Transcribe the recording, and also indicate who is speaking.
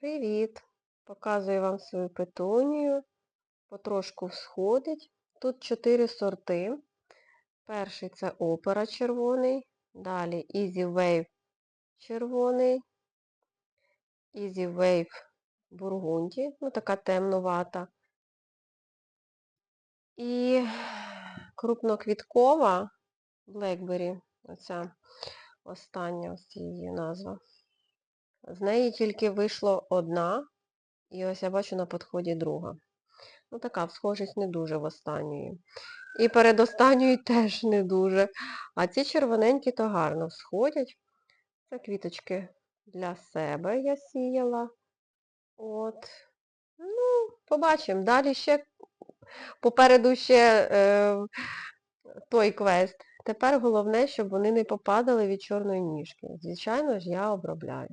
Speaker 1: Привіт! Показую вам свою петунію. Потрошку всходить. Тут чотири сорти. Перший це опера червоний, далі Easy Wave червоний, Easy Wave бургунді, ну така темнувата. І крупноквіткова Blackberry, оця остання ось її назва. З неї тільки вийшло одна, і ось я бачу на підході друга. Ну така схожість не дуже в останньої. І перед останньою теж не дуже. А ці червоненькі то гарно всходять. Це квіточки для себе я сіяла. От. Ну, побачимо. Далі ще попереду ще е, той квест. Тепер головне, щоб вони не попадали від чорної ніжки. Звичайно ж, я обробляю.